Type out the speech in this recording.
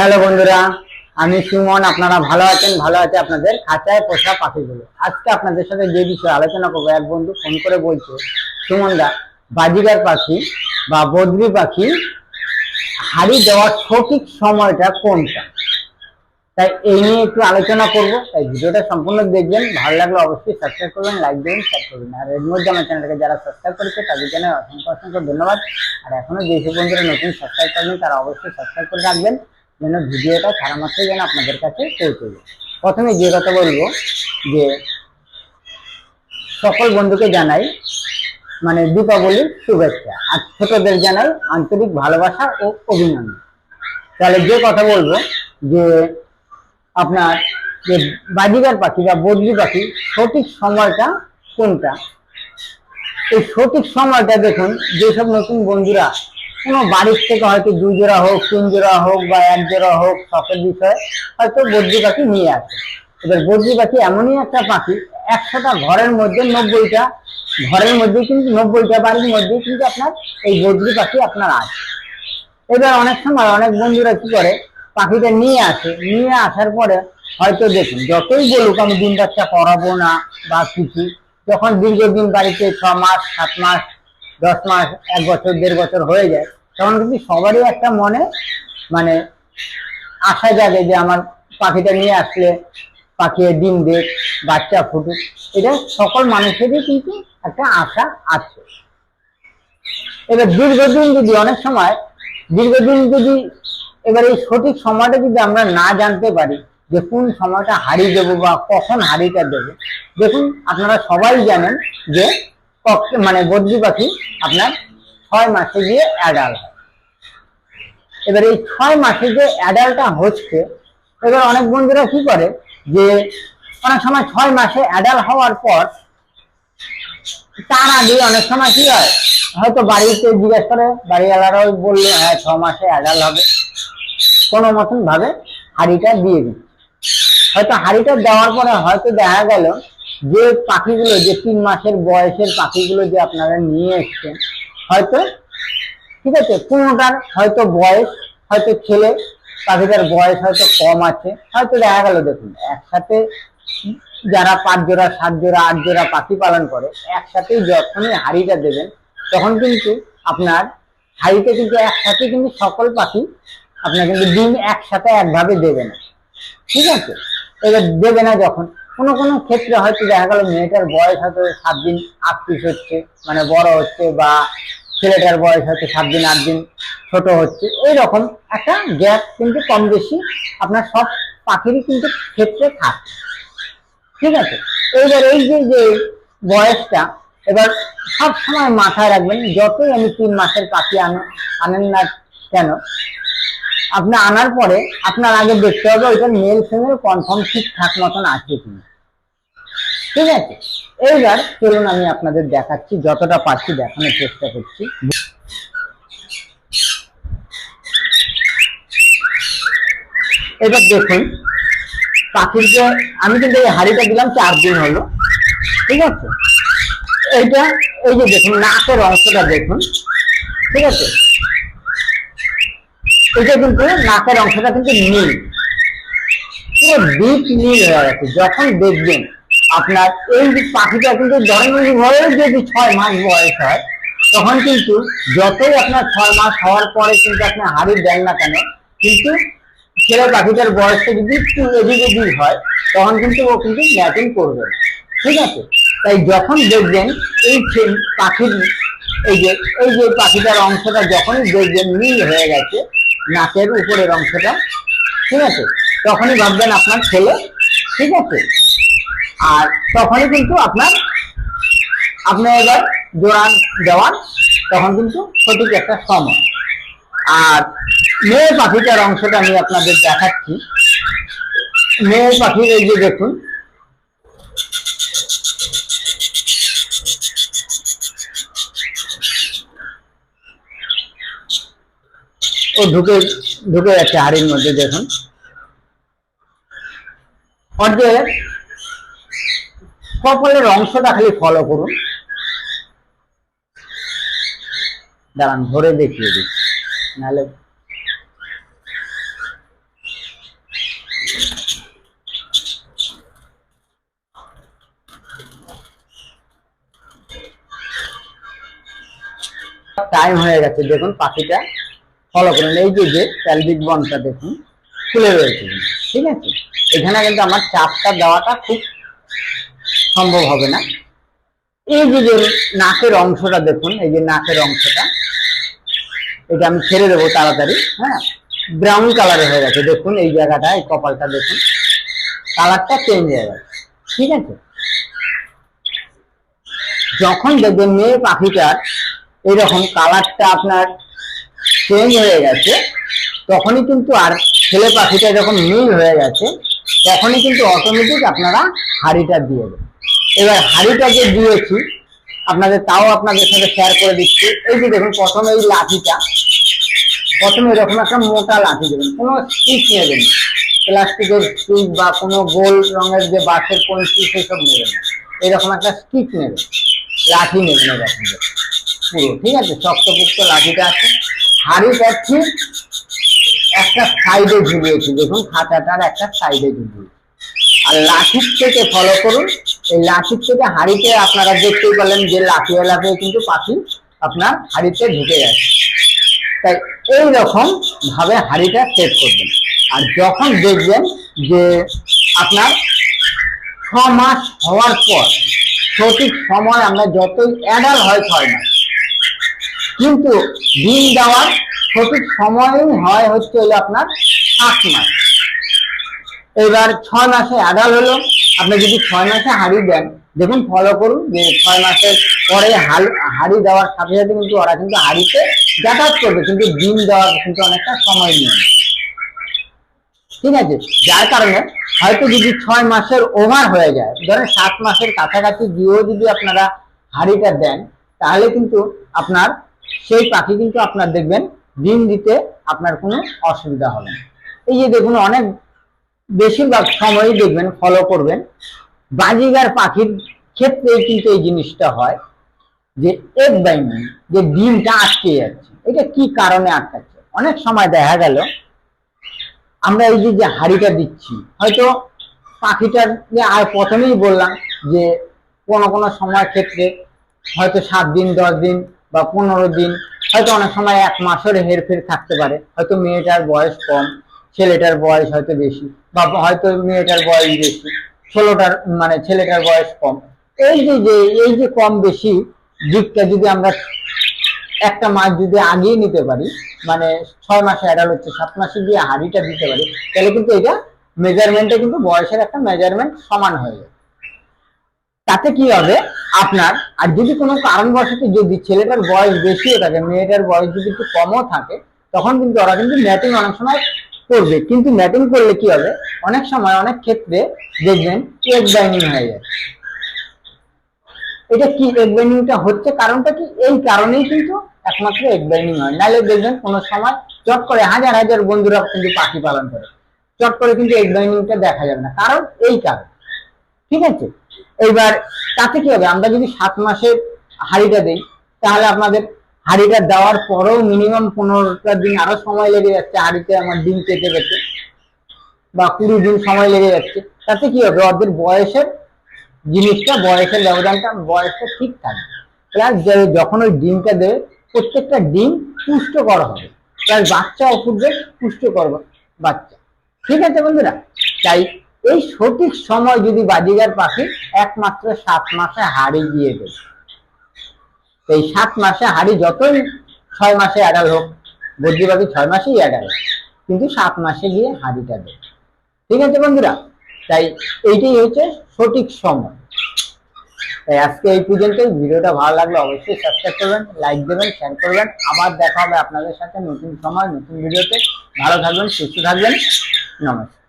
Hello বন্ধুরা, আমি সুমন, আপনারা ভালো আছেন? ভালো আছে আপনাদের খাঁচায় পোষা পাখিগুলো। আজকে আপনাদের সাথে যে বিষয়ে আলোচনা করব, এক বন্ধু ফোন করে বলছে, সুমন দা, বাজিগার পাখি বা বদ্রি পাখি হাড়ি দেওয়ার সঠিক সময়টা কোনটা? তাই এই নিয়ে একটু আলোচনা করব। তাই ভিডিওটা সম্পূর্ণ দেখবেন। ভালো লাগলে অবশ্যই সাবস্ক্রাইব করবেন লাইক দেবেন শেয়ার করবেন। আর এর মধ্যে আমার চ্যানেলটাকে যারা সাবস্ক্রাইব করেছে, তাদের জন্য অসংখ্য অসংখ্য ধন্যবাদ। আর এখনও যেসব বন্ধুরা নতুন সাবস্ক্রাইব করবেন তারা অবশ্যই সাবস্ক্রাইব করে রাখবেন। যেন ভিডিওটা ছাড়া মাত্রই যেন আপনাদের কাছে পৌঁছে যায়। প্রথমে যে কথা বলব যে, সকল বন্ধুকে জানাই মানে দীপাবলির শুভেচ্ছা। আর ছোটদের জানাই আন্তরিক ভালোবাসা ও অভিনন্দন। তাহলে যে কথা বলব যে, আপনার যে বাজিগার পাখি বা বদলি পাখি, সঠিক সময়টা কোনটা? এই সঠিক সময়টা দেখুন, যেসব নতুন বন্ধুরা কোনো বাড়ির থেকে হয়তো দুই জোড়া হোক, তিন জোড়া হোক বা এক জোড়া হোক, শখের বিষয়ে, হয়তো বদ্রি পাখি নিয়ে আসে। এবার বদ্রি পাখি এমনই একটা পাখি, একশোটা ঘরের মধ্যে নব্বইটা, ঘরের মধ্যে কিন্তু নব্বইটা, বাড়ির মধ্যে কিন্তু আপনার এই বদ্রি পাখি আপনার আছে। এবার অনেক সময় অনেক বন্ধুরা কি করে, পাখিটা নিয়ে আসে, নিয়ে আসার পরে হয়তো দেখুন, যতই বলুক আমি দিন বাচ্চা করাবো না বা কিছু, যখন দীর্ঘদিন বাড়িতে ছ মাস, সাত মাস, দশ মাস, এক বছর, দেড় বছর হয়ে যায় তখন কিন্তু সবারই একটা মনে মানে আশা জাগে যে আমার পাখিটা নিয়ে আসলে পাখি ডিম দেখ, বাচ্চা ফুটুক। এটা সকল মানুষেরই কিন্তু একটা আশা আছে। এবার দীর্ঘদিন যদি, অনেক সময় দীর্ঘদিন যদি এবার এই সঠিক সময়টা যদি আমরা না জানতে পারি যে কোন সময়টা হাড়ি দেবো বা কখন হাড়িটা দেবো, দেখুন আপনারা সবাই জানেন যে মানে বদ্রি পাখি আপনার ছয় মাসে গিয়ে অ্যাডাল হয়। এবার এই ছয় মাসে যে অ্যাডালটা হচ্ছে, এবার অনেক বন্ধুরা কি করে যে অনেক সময় ছয় মাসে অ্যাডাল হওয়ার পর তার আগে অনেক সময় কি হয়, হয়তো বাড়িতে জিজ্ঞেস করে, বাড়িওয়ালারাও বলল হ্যাঁ ছ মাসে অ্যাডাল হবে। কোনো মতন ভাবে হাড়িটা দিয়ে দিই হয়তো হাড়িটা দেওয়ার পরে হয়তো দেখা গেল যে পাখিগুলো, যে তিন মাসের বয়সের পাখিগুলো যে আপনারা নিয়ে এসছেন হয়তো, ঠিক আছে, কোনোটার হয়তো বয়স, হয়তো ছেলে পাখিটার বয়স হয়তো কম আছে, হয়তো দেখা গেল, দেখুন, একসাথে যারা পাঁচ জোড়া সাত জোড়া আট জোড়া পাখি পালন করে, একসাথে যখনই হাড়িটা দেবেন, তখন কিন্তু আপনার হাড়িতে কিন্তু একসাথে কিন্তু সকল পাখি আপনার কিন্তু ডিম একসাথে একভাবে দেবে না। ঠিক আছে? এবার দেবে না যখন। কোনো কোনো ক্ষেত্রে হয়তো দেখা গেল, মেয়েটার বয়স হয়তো সাত দিন আট পিস হচ্ছে মানে বড় হচ্ছে বা ছেলেটার বয়স হয়তো সাত দিন, আট দিন ছোট হচ্ছে। এইরকম একটা গ্যাপ কিন্তু কম বেশি আপনার সব পাখিরই কিন্তু ক্ষেত্রে থাকে। ঠিক আছে? এইবার এই যে যে বয়সটা, এবার সব সময় মাথায় রাখবেন, যতই আমি তিন মাসের পাখি আনো, আনেন না কেন, আপনি আনার পরে আপনার আগে দেখতে হবে, ওইটা মেল ফিমেল কনফার্ম ঠিকঠাক মতন আছে কিনা। ঠিক আছে? এইবার চলুন আমি আপনাদের দেখাচ্ছি, যতটা পারছি দেখানোর চেষ্টা করছি। এবার দেখুন, পাখির যে, আমি কিন্তু এই হাড়িটা দিলাম চার দিন হলো, ঠিক আছে? এইটা, এই যে দেখুন, নাকের অংশটা দেখুন, ঠিক আছে? এটা কিন্তু নাকের অংশটা কিন্তু নীল, পুরো ডিপ নীল হয়ে গেছে, যখন দেখবেন আপনার এই পাখিটা কিন্তু ধরেন হয়ে যদি ছয় মাস বয়স হয়, তখন কিন্তু যতই আপনার ছয় মাস হওয়ার পরে কিন্তু আপনি হাড়ি দেন না কেন, কিন্তু ছেলে পাখিটার বয়সটা যদি একটু এদিক ওদিক হয়, তখন কিন্তু ও কিন্তু ম্যাটিং করবে ঠিক আছে? তাই যখন দেখবেন এই পাখির এই যে এই যে পাখিটার অংশটা যখনই দেখবেন নীল হয়ে গেছে, নাকের উপরের অংশটা, ঠিক আছে? তখনই ভাববেন আপনার ছেলে, ঠিক আছে? আর তখনই কিন্তু আপনার, আপনি এবার জোড়ান দেওয়ান, তখন কিন্তু সঠিক একটা সময়। আর মেয়ে পাখিটার অংশটা আমি আপনাদের দেখাচ্ছি। মেয়ে পাখির এই যে দেখুন, ও ঢুকে ঢুকে যাচ্ছে হাড়ির মধ্যে দেখুন। সফলের অংশটা খালি ফলো করুন। দাঁড়ান, ধরে দেখিয়ে দিই। নাহলে টাইম হয়ে গেছে, দেখুন পাখিটা ফলো করুন। এই যে যে প্যালভিক বনটা দেখুন খুলে রয়েছে। ঠিক আছে? এখানে কিন্তু আমার চাপটা দেওয়াটা খুব সম্ভব হবে না। এই যে যে নাকের অংশটা দেখুন, এই যে নাকের অংশটা, এটা আমি ছেড়ে দেবো তাড়াতাড়ি হ্যাঁ? ব্রাউন কালার হয়ে গেছে। দেখুন, এই জায়গাটা, এই কপালটা দেখুন কালারটা চেঞ্জ হয়ে গেছে। ঠিক আছে? যখন দেখবেন মেয়ে পাখিটার এইরকম কালারটা আপনার চেঞ্জ হয়ে গেছে, তখনই কিন্তু আর ছেলে পাখিটা যখন নীল হয়ে গেছে তখনই কিন্তু অটোমেটিক আপনারা হাড়িটা দিয়ে দেবেন। এবার হাড়িটা যে দিয়েছি, আপনাদের তাও আপনাদের সাথে শেয়ার করে দিচ্ছি। এই যে দেখুন, প্রথমে এই লাঠিটা, প্রথমে এরকম একটা মোটা লাঠি দেবেন, কোনো স্টিচ নেবেন প্লাস্টিকের স্টিক বা কোনো গোল রঙের যে বাঁশের কঞ্চি, সেসব নেবেন এরকম একটা স্টিক নেবেন, লাঠি নেবেন এরকম। পুরো, ঠিক আছে? শক্তপুক্ত লাঠিটা আছে। হাড়িটা ঠিক একটা সাইডে ঝুলিয়েছি। দেখুন খাঁচাটার একটা সাইডে ঝুলিয়েছি। আর লাঠির থেকে ফলো করুন। এই লাঠির থেকে হাড়িতে আপনারা দেখতেই পেলেন যে লাফিয়ে লাফিয়ে কিন্তু পাখি আপনার হাড়িতে ঢুকে যাচ্ছে তাই এই রকম ভাবে হাড়িটা সেট করবেন। আর যখন দেখবেন যে আপনার ছ মাস হওয়ার পর সঠিক সময় আমরা যতই অ্যাডাল হয় ছয় মাস কিন্তু ডিম দেওয়ার সঠিক সময়ই হয় হচ্ছে হলো আপনার সাত মাস। এবার ছয় মাসে অ্যাডাল হলো, আপনি যদি ছয় মাসে হাড়ি দেন, দেখুন ফলো করুন, যে ছয় মাসের পরে হাল, হাড়ি দেওয়ার সাথে সাথে কিন্তু ওরা কিন্তু হাড়িতে যাতায়াত করবে, কিন্তু ডিম দেওয়ার কিন্তু অনেকটা সময় নিয়ে ঠিক আছে? যার কারণে হয়তো যদি ছয় মাসের ওভার হয়ে যায়, ধরেন সাত মাসের কাছাকাছি গিয়েও যদি আপনারা হাড়িটা দেন, তাহলে কিন্তু আপনার সেই পাখি কিন্তু আপনার দেখবেন ডিম দিতে আপনার কোনো অসুবিধা হবে এই যে দেখুন, অনেক বেশিরভাগ সময়ই দেখবেন ফলো করবেন। বাজিগার পাখির ক্ষেত্রে কিন্তু এই জিনিসটা হয় যে এগ বাইন্ডিং যে ডিমটা আটকে যাচ্ছে, এটা কি কারণে আটকাচ্ছে? অনেক সময় দেখা গেল, আমরা এই যে যে হাড়িটা দিচ্ছি, হয়তো পাখিটার যে আর প্রথমেই বললাম যে কোনো কোনো সময় ক্ষেত্রে হয়তো সাত দিন, দশ দিন বা পনেরো দিন, হয়তো অনেক সময় এক মাসের হেরফের থাকতে পারে। হয়তো মেয়েটার বয়স কম, ছেলেটার বয়স হয়তো বেশি, বা হয়তো মেয়েটার বয়স বেশি, ষোলোটার মানে ছেলেটার বয়স কম। এই যে যে, এই যে কম বেশি দিকটা যদি আমরা একটা মাস যদি আগিয়ে নিতে পারি মানে ছয় মাসে অ্যাডাল হচ্ছে, সাত মাসে গিয়ে হাড়িটা দিতে পারি, তাহলে কিন্তু এটা মেজারমেন্টে কিন্তু বয়সের একটা মেজারমেন্ট সমান হয়ে যাবে তাতে কি হবে? আপনার, আর যদি কোনো কারণবশত যদি ছেলেটার বয়স বেশিও থাকে, মেয়েটার বয়স যদি একটু কমও থাকে, তখন কিন্তু ওরা কিন্তু ম্যাটিং অনেক সময় করবে। কিন্তু ম্যাটিং করলে কি হবে? অনেক সময়, অনেক ক্ষেত্রে দেখবেন এগ বাইনিং হয়ে যায়। এটা কি এগ বাইনিংটা হচ্ছে? কারণটা কি? এই কারণেই কিন্তু একমাত্র এগ বাইনিং হয়। নাহলে দেখবেন কোনো সময় চট করে হাজার হাজার বন্ধুরা কিন্তু পাখি পালন করে। চট করে কিন্তু এগ বাইনিংটা দেখা যাবে না। কারণ এই কারণ। ঠিক আছে? এইবার তাতে কি হবে? আমরা যদি সাত মাসের হাড়িটা দেই, তাহলে আপনাদের হাড়িটা দেওয়ার পরেও মিনিমাম পনেরোটা দিন আরও সময় লেগে যাচ্ছে হাড়িতে আমার ডিম কেটে কেটে বা কুড়ি দিন সময় লেগে যাচ্ছে। তাতে কি হবে? ওদের বয়সের জিনিসটা, বয়সের ব্যবধানটা, বয়সটা ঠিক থাকবে। প্লাস যখন ওই ডিমটা দেবে, প্রত্যেকটা ডিম পুষ্টকর হবে। প্লাস বাচ্চাও ফুটবে পুষ্টকর বাচ্চা। ঠিক আছে বন্ধুরা? তাই এই সঠিক সময় যদি বাজিগার পাখি একমাত্র সাত মাসে হাড়ি দিয়ে দেবে এই সাত মাসে হাড়ি যতই ছয় মাসে অ্যাডাল হোক বদ্রি পাখি ছয় মাসেই অ্যাডাল, কিন্তু সাত মাসে গিয়ে হাড়িটা দেবে ঠিক আছে বন্ধুরা? তাই এইটাই হচ্ছে সঠিক সময়। তাই আজকে এই পর্যন্ত ভিডিওটা ভালো লাগলে অবশ্যই সাবস্ক্রাইব করবেন লাইক দেবেন শেয়ার করবেন। আবার দেখা হবে আপনাদের সাথে নতুন সময়, নতুন ভিডিওতে। ভালো থাকবেন, সুস্থ থাকবেন। নমস্কার।